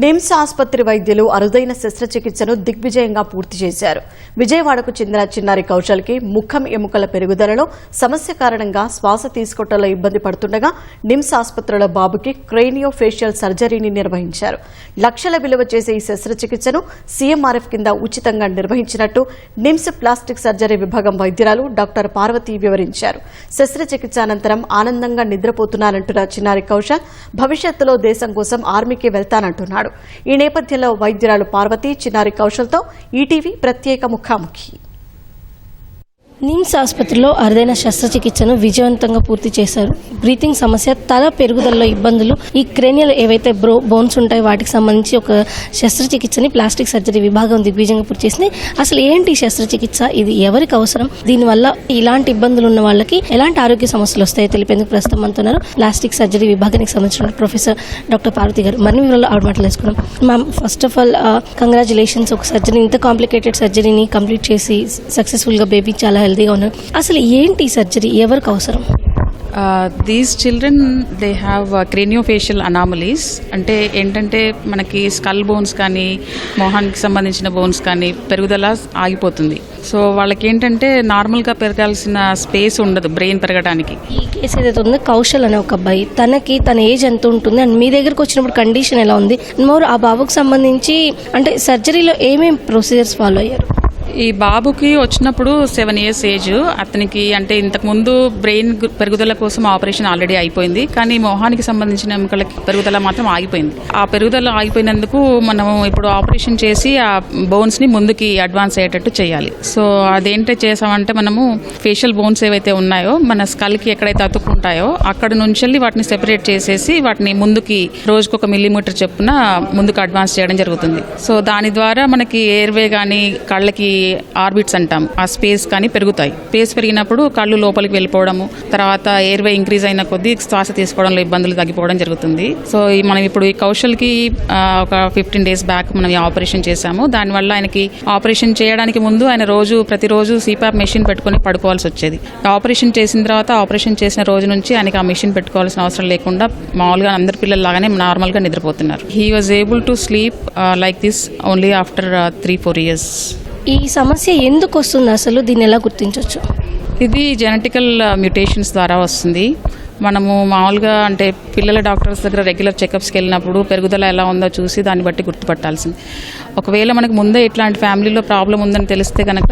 నిమ్స్ ఆసుపత్రి వైద్యులు అరుదైన శస్త్రచికిత్సను దిగ్విజయంగా పూర్తి చేశారు. విజయవాడకు చెందిన చిన్నారి కౌశల్కి ముఖం ఎముకల పెరుగుదలలో సమస్య కారణంగా శ్వాస తీసుకోవటంలో ఇబ్బంది పడుతుండగా నిమ్స్ ఆసుపత్రిలో బాబుకి క్రేనియో ఫేషియల్ సర్జరీని నిర్వహించారు. లక్షల విలువ చేసే ఈ శస్త్రచికిత్సను సీఎంఆర్ఎఫ్ కింద ఉచితంగా నిర్వహించినట్టు నిమ్స్ ప్లాస్టిక్ సర్జరీ విభాగం వైద్యురాలు డాక్టర్ పార్వతి వివరించారు. శస్త్రచికిత్స అనంతరం ఆనందంగా నిద్రపోతున్నానంటున్న చిన్నారి కౌశల్ భవిష్యత్తులో దేశం కోసం ఆర్మీకి వెళ్తానంటున్నాడు. ఈ నేపథ్యంలో వైద్యురాలు పార్వతి చిన్నారి కౌశల్తో ఈటీవీ ప్రత్యేక ముఖాముఖి. నిమ్స్ ఆసుపత్రిలో అరుదైన శస్త్రచికిత్సను విజయవంతంగా పూర్తి చేశారు. బ్రీతింగ్ సమస్య తల పెరుగుదలలో ఇబ్బందులు ఈ క్రేనియల్ ఏవైతే బ్రో బోన్స్ ఉంటాయో వాటికి సంబంధించి ఒక శస్త్రచికిత్సని ప్లాస్టిక్ సర్జరీ విభాగం దిగ్విజయంగా పూర్తి చేసింది. అసలు ఏంటి శస్త్రచికిత్స? ఇది ఎవరికి అవసరం? దీనివల్ల ఇలాంటి ఇబ్బందులు ఉన్న వాళ్ళకి ఎలాంటి ఆరోగ్య సమస్యలు వస్తాయో తెలిపేందుకు ప్రస్తుతం అంటున్నారు ప్లాస్టిక్ సర్జరీ విభాగానికి సంబంధించిన ప్రొఫెసర్ డాక్టర్ పార్వతి గారు. మరిన్ని వివరాలు ఆవిడ మాట్లాడేసుకున్నాం ma'am first of all congratulations ఒక సర్జరీ ఇంత కాంప్లికేటెడ్ సర్జరీని కంప్లీట్ చేసి సక్సెస్ఫుల్గా బేబీ చాలా హెల్తీగా ఉన్నారు. అసలు ఏంటి సర్జరీ ఎవరికి అవసరం? children they have uh, craniofacial anomalies. అంటే ఏంటంటే మనకి స్కల్ బోన్స్ కానీ మొహానికి సంబంధించిన బోన్స్ కానీ పెరుగుదల ఆగిపోతుంది. సో వాళ్ళకి ఏంటంటే నార్మల్గా పెరగాల్సిన స్పేస్ ఉండదు బ్రెయిన్ పెరగడానికి. ఈ కేసు ఏదైతే ఉందో కౌశల్ అనే ఒక అబ్బాయి తనకి తన ఏజ్ ఎంత ఉంటుంది? అండ్ మీ దగ్గరకు వచ్చినప్పుడు కండిషన్ ఎలా ఉంది? మోర్ ఆ బాబుకు సంబంధించి అంటే సర్జరీలో ఏమేమి ప్రొసీజర్స్ ఫాలో అయ్యారు? ఈ బాబుకి వచ్చినప్పుడు సెవెన్ ఇయర్స్ ఏజ్. అతనికి అంటే ఇంతకుముందు బ్రెయిన్ పెరుగుదల కోసం ఆపరేషన్ ఆల్రెడీ అయిపోయింది. కానీ మొహానికి సంబంధించిన ఎముకలకి పెరుగుదల మాత్రం ఆగిపోయింది. ఆ పెరుగుదల ఆగిపోయినందుకు మనం ఇప్పుడు ఆపరేషన్ చేసి ఆ బోన్స్ని ముందుకి అడ్వాన్స్ అయ్యేటట్టు చేయాలి. సో అదేంటే చేసామంటే మనము ఫేషియల్ బోన్స్ ఏవైతే ఉన్నాయో మన స్కల్కి ఎక్కడైతే అతుక్కుంటాయో అక్కడ నుంచి వాటిని సెపరేట్ చేసేసి వాటిని ముందుకి రోజుకు ఒక మిల్లీమీటర్ చెప్పున ముందుకు అడ్వాన్స్ చేయడం జరుగుతుంది. సో దాని ద్వారా మనకి ఎయిర్వే కానీ కళ్ళకి ఆర్బిట్స్ అంటాం. ఆ స్పేస్ కానీ పెరుగుతాయి. స్పేస్ పెరిగినప్పుడు కళ్ళు లోపలికి వెళ్ళిపోవడము తర్వాత ఎయిర్వే ఇంక్రీజ్ అయిన కొద్దీ శ్వాస తీసుకోవడంలో ఇబ్బందులు తగ్గిపోవడం జరుగుతుంది. సో మనం ఇప్పుడు ఈ కౌశల్కి ఒక ఫిఫ్టీన్ డేస్ బ్యాక్ మనం ఈ ఆపరేషన్ చేశాము. దానివల్ల ఆయనకి ఆపరేషన్ చేయడానికి ముందు ఆయన రోజు ప్రతిరోజు సిపాప్ మెషిన్ పెట్టుకొని పడుకోవాల్సి వచ్చేది. ఆపరేషన్ చేసిన తర్వాత ఆపరేషన్ చేసిన రోజు నుంచి ఆయనకి ఆ మెషిన్ పెట్టుకోవాల్సిన అవసరం లేకుండా మామూలుగా అందరి పిల్లల్లాగానే నార్మల్గా నిద్రపోతున్నారు. He was able to sleep like this only after three four years ఈ సమస్య ఎందుకు వస్తుంది? అసలు దీన్ని ఎలా గుర్తించవచ్చు? ఇది జెనెటికల్ మ్యూటేషన్స్ uh, ద్వారా వస్తుంది. మనము మామూలుగా అంటే పిల్లల డాక్టర్స్ దగ్గర రెగ్యులర్ చెకప్స్కి వెళ్ళినప్పుడు పెరుగుదల ఎలా ఉందో చూసి దాన్ని బట్టి గుర్తుపట్టాల్సింది. ఒకవేళ మనకు ముందే ఇట్లాంటి ఫ్యామిలీలో ప్రాబ్లం ఉందని తెలిస్తే కనుక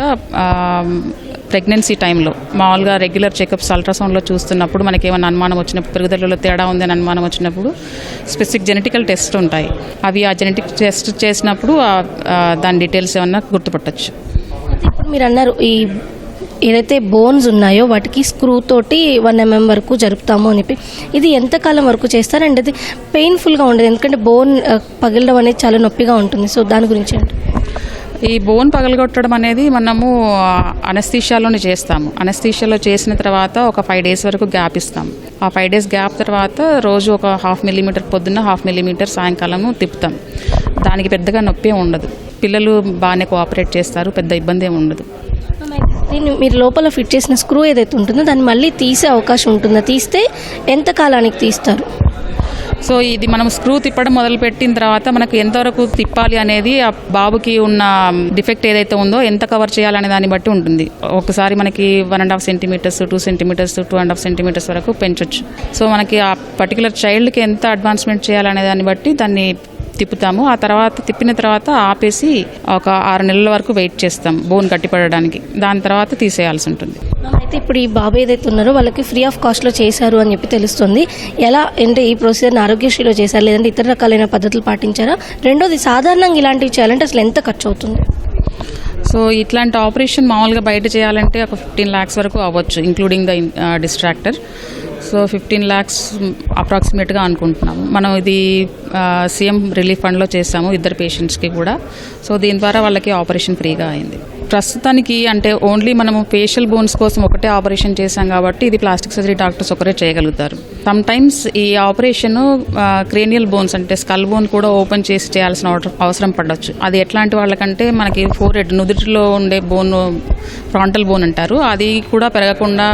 ప్రెగ్నెన్సీ టైంలో మామూలుగా రెగ్యులర్ చెకప్స్ అల్ట్రాసౌండ్లో చూస్తున్నప్పుడు మనకి ఏమైనా అనుమానం వచ్చినప్పుడు పెరుగుదలలో తేడా ఉందని అనుమానం వచ్చినప్పుడు స్పెసిఫిక్ జెనెటికల్ టెస్ట్ ఉంటాయి. అవి ఆ జెనెటిక్ టెస్ట్ చేసినప్పుడు దాని డీటెయిల్స్ ఏమన్నా గుర్తుపట్టచ్చు. ఇప్పుడు మీరు అన్నారు ఈ ఏదైతే బోన్స్ ఉన్నాయో వాటికి స్క్రూ తోటి వన్ ఎంఎం వరకు జరుపుతాము అని చెప్పి. ఇది ఎంతకాలం వరకు చేస్తారు? అండ్ అది పెయిన్ఫుల్గా ఉండదు. ఎందుకంటే బోన్ పగిలడం అనేది చాలా నొప్పిగా ఉంటుంది. సో దాని గురించి అంటే ఈ బోన్ పగలగొట్టడం అనేది మనము అనస్థీషియాలోనే చేస్తాము. అనస్థీషియాలో చేసిన తర్వాత ఒక ఫైవ్ డేస్ వరకు గ్యాప్ ఇస్తాం. ఆ ఫైవ్ డేస్ గ్యాప్ తర్వాత రోజు ఒక హాఫ్ మిల్లీమీటర్ పొద్దున్న హాఫ్ మిల్లీమీటర్ సాయంకాలము తిప్పుతాం. దానికి పెద్దగా నొప్పి ఉండదు. పిల్లలు బాగానే కోఆపరేట్ చేస్తారు. పెద్ద ఇబ్బంది ఏమి ఉండదు. దీన్ని మీరు లోపల ఫిట్ చేసిన స్క్రూ ఏదైతే ఉంటుందో దాన్ని మళ్ళీ తీసే అవకాశం ఉంటుందా? తీస్తే ఎంత కాలానికి తీస్తారు? సో ఇది మనం స్క్రూ తిప్పడం మొదలుపెట్టిన తర్వాత మనకు ఎంతవరకు తిప్పాలి అనేది ఆ బాబుకి ఉన్న డిఫెక్ట్ ఏదైతే ఉందో ఎంత కవర్ చేయాలనే దాన్ని బట్టి ఉంటుంది. ఒకసారి మనకి one and half centimetres two centimetres two and half centimetres వరకు పెంచొచ్చు. సో మనకి ఆ పర్టికులర్ చైల్డ్కి ఎంత అడ్వాన్స్మెంట్ చేయాలనే దాన్ని బట్టి దాన్ని తిప్పుతాము. ఆ తర్వాత తిప్పిన తర్వాత ఆపేసి ఒక ఆరు నెలల వరకు వెయిట్ చేస్తాం బోన్ గట్టిపడడానికి. దాని తర్వాత తీసేయాల్సి ఉంటుంది. అయితే ఇప్పుడు ఈ బాబు ఏదైతే ఉన్నారో వాళ్ళకి ఫ్రీ ఆఫ్ కాస్ట్లో చేశారు అని చెప్పి తెలుస్తుంది. ఎలా అంటే ఈ ప్రొసీజర్ని ఆరోగ్యశ్రీలో చేశారు లేదంటే ఇతర రకాలైన పద్ధతులు పాటించారా? రెండోది సాధారణంగా ఇలాంటివి చేయాలంటే అసలు ఎంత ఖర్చు అవుతుంది? సో ఇట్లాంటి ఆపరేషన్ మామూలుగా బయట చేయాలంటే ఒక ఫిఫ్టీన్ ల్యాక్స్ వరకు అవ్వచ్చు including the distractor so fifteen lakhs అప్రాక్సిమేట్గా అనుకుంటున్నాము. మనం ఇది సీఎం రిలీఫ్ ఫండ్లో చేసాము ఇద్దరు పేషెంట్స్కి కూడా. సో దీని ద్వారా వాళ్ళకి ఆపరేషన్ ఫ్రీగా అయింది. ప్రస్తుతానికి అంటే ఓన్లీ మనము ఫేషియల్ బోన్స్ కోసం ఒకటే ఆపరేషన్ చేసాం కాబట్టి ఇది ప్లాస్టిక్ సర్జరీ డాక్టర్స్ ఒకరే చేయగలుగుతారు. సమ్ టైమ్స్ ఈ ఆపరేషన్ క్రేనియల్ బోన్స్ అంటే స్కల్ బోన్ కూడా ఓపెన్ చేసి చేయాల్సిన అవసరం పడవచ్చు అది ఎట్లాంటి వాళ్ళకంటే మనకి ఫోర్ హెడ్ నుదుటిలో ఉండే బోన్ ఫ్రాంటల్ బోన్ అంటారు. అది కూడా పెరగకుండా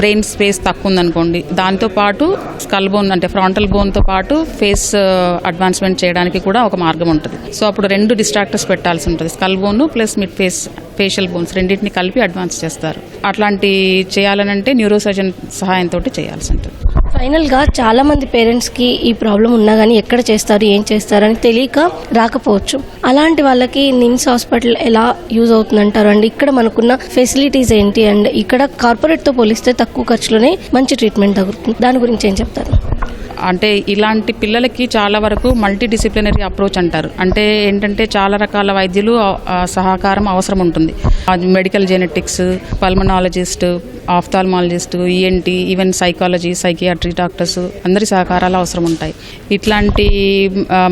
బ్రెయిన్ స్పేస్ తక్కువ ఉందనుకోండి దాంతో పాటు స్కల్ బోన్ అంటే ఫ్రాంటల్ బోన్తో పాటు ఫేస్ అడ్వాన్స్మెంట్ చేయడానికి కూడా ఒక మార్గం ఉంటుంది. సో అప్పుడు రెండు డిస్ట్రాక్టర్స్ పెట్టాల్సి ఉంటుంది. Skull bone plus mid face facial bones రెండింటిని కలిపి అడ్వాన్స్ చేస్తారు. అట్లాంటి చేయాలనంటే న్యూరోసర్జన్ సహాయంతో చేయాల్సి ఉంటుంది. ఫైనల్గా చాలా మంది పేరెంట్స్కి ఈ ప్రాబ్లం ఉన్నా కానీ ఎక్కడ చేస్తారు ఏం చేస్తారు అని తెలియక రాకపోవచ్చు. అలాంటి వాళ్ళకి నిమ్స్ హాస్పిటల్ ఎలా యూజ్ అవుతుందంటారు? అండ్ ఇక్కడ మనకున్న ఫెసిలిటీస్ ఏంటి? అండ్ ఇక్కడ కార్పొరేట్తో పోలిస్తే తక్కువ ఖర్చులోనే మంచి ట్రీట్మెంట్ తగ్గుతుంది దాని గురించి ఏం చెప్తారు? అంటే ఇలాంటి పిల్లలకి చాలా వరకు మల్టీ డిసిప్లినరీ అప్రోచ్ అంటారు. అంటే ఏంటంటే చాలా రకాల వైద్యులు సహకారం అవసరం ఉంటుంది. Medical genetics pulmonologist ophthalmologist ENT even psychology psychiatry doctors అందరి సహకారాలు అవసరం ఉంటాయి. ఇట్లాంటి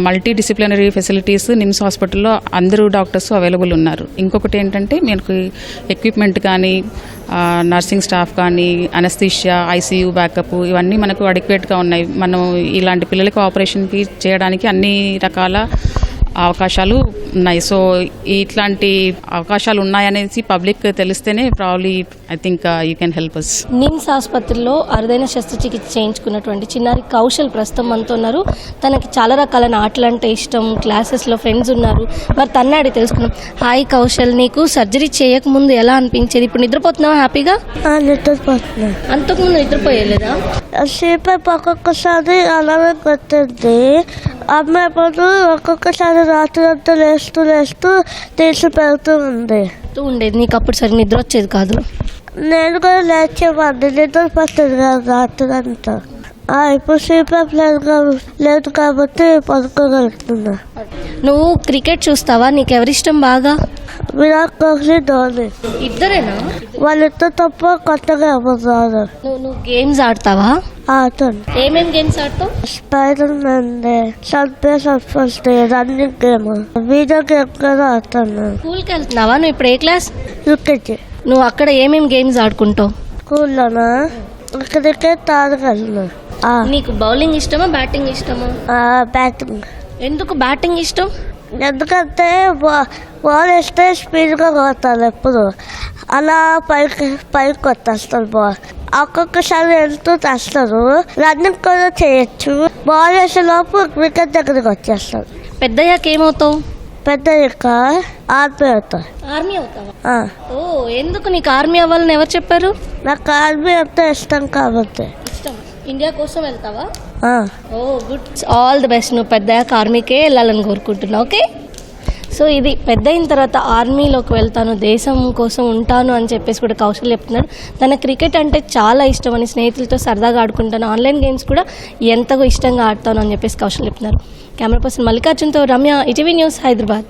మల్టీ డిసిప్లినరీ ఫెసిలిటీస్ నిమ్స్ హాస్పిటల్లో అందరూ డాక్టర్స్ అవైలబుల్ ఉన్నారు. ఇంకొకటి ఏంటంటే మీకు ఎక్విప్మెంట్ కానీ నర్సింగ్ స్టాఫ్ కానీ అనస్థీషియా ఐసీయూ బ్యాకప్ ఇవన్నీ మనకు అడిక్వేట్గా ఉన్నాయి. మనం ఇలాంటి పిల్లలకి ఆపరేషన్కి చేయడానికి అన్ని రకాల అవకాశాలు ఉన్నాయి. సో ఇట్లాంటి అవకాశాలు ఉన్నాయనేసి పబ్లిక్ తెలిస్తేనే probably I think you can help us NIMS ఆసుపత్రిలో అరుదైన శస్త్రచికిత్స చేయించుకున్నటువంటి చిన్నారి కౌశల్ ప్రస్తుతం మనతో ఉన్నారు. తనకి చాలా రకాలైన ఆటలు అంటే ఇష్టం క్లాసెస్లో ఫ్రెండ్స్ ఉన్నారు. మరి తన్నాడి తెలుసుకున్నాం హాయ్ కౌశల్ నీకు సర్జరీ చేయకముందు ఎలా అనిపించేది? ఇప్పుడు నిద్రపోతున్నావా హ్యాపీగా? నిద్రపోతున్నా. అంతకుముందు నిద్రపోయలేదా? సేపు ఒక్కొక్కసారి అలానే కొట్టింది. అమ్మ ఎప్పుడు ఒక్కొక్కసారి రాత్రి అంతా లేస్తూ లేస్తూ తీసి పెడుతూ ఉంది ఉండేది నీకు అప్పుడు సరి నిద్ర వచ్చేది కాదు. నేను కూడా లేచేవాడిని నిద్ర పట్టదు కాదు రాత్రి అంతా. ఇప్పుడు లేదు కాబ- లేదు కాబట్టి పడుకోగలుగుతున్నా నువ్వు క్రికెట్ చూస్తావా? నీకు ఎవరిష్టం బాగా? విరాట్ కోహ్లీ ధోని ఇద్దరేనా? వాళ్ళిద్దరు తప్ప కొత్తగా ఎవరు రాదు నువ్వు గేమ్స్ ఆడతావా? ఆటను ఏమేం games ఆడతావు? Spider Man Subway Surfers running game video game కూడా ఆడుతాను స్కూల్కి వెళ్తున్నావా? నువ్వు ఇప్పుడు ఏ క్లాస్ యూకేజీ నువ్వు అక్కడ ఏమేం గేమ్స్ ఆడుకుంటావు? స్కూల్లోనా క్రికెట్ ఆడగలను. నీకు బౌలింగ్ ఇష్టమా బ్యాటింగ్ ఇష్టమా? బ్యాటింగ్. ఎందుకు బ్యాటింగ్ ఇష్టం? ఎందుకంటే బాల్ వేస్తే స్పీడ్గా కొడతాను ఎప్పుడు. అలా పైకి పైకి కొట్టేస్తాను బాల్. ఒక్కొక్కసారి వెళ్తూ తెస్తారు. రన్నింగ్ కూడా చేయొచ్చు. బాల్ వేసే లోపు వికెట్ దగ్గరికి వచ్చేస్తాను పెద్దయ్యాక ఏమవుతావు పెద్ద ఆర్మీ అవుతాను ఆర్మీ అవుతావా. ఓ ఎందుకు నీకు ఆర్మీ అవ్వాలని ఎవరు చెప్పారు? నాకు ఆర్మీ అంటే ఇష్టం కాబట్టి. ఇండియా కోసం వెళ్తావా. Oh good all the best నువ్వు పెద్దయ్యాక ఆర్మీకే వెళ్ళాలని కోరుకుంటున్నావు ఓకే సో ఇది పెద్ద అయిన తర్వాత ఆర్మీలోకి వెళ్తాను దేశం కోసం ఉంటాను అని చెప్పేసి కూడా కౌశల్ చెప్తున్నాడు. తన క్రికెట్ అంటే చాలా ఇష్టం అని స్నేహితులతో సరదాగా ఆడుకుంటాను. ఆన్లైన్ గేమ్స్ కూడా ఎంతగా ఇష్టంగా ఆడతాను అని చెప్పేసి కౌశల్ చెప్తున్నారు. కెమెరా పర్సన్ మల్లికార్జున్తో రమ్య ఇటీవీ న్యూస్ హైదరాబాద్.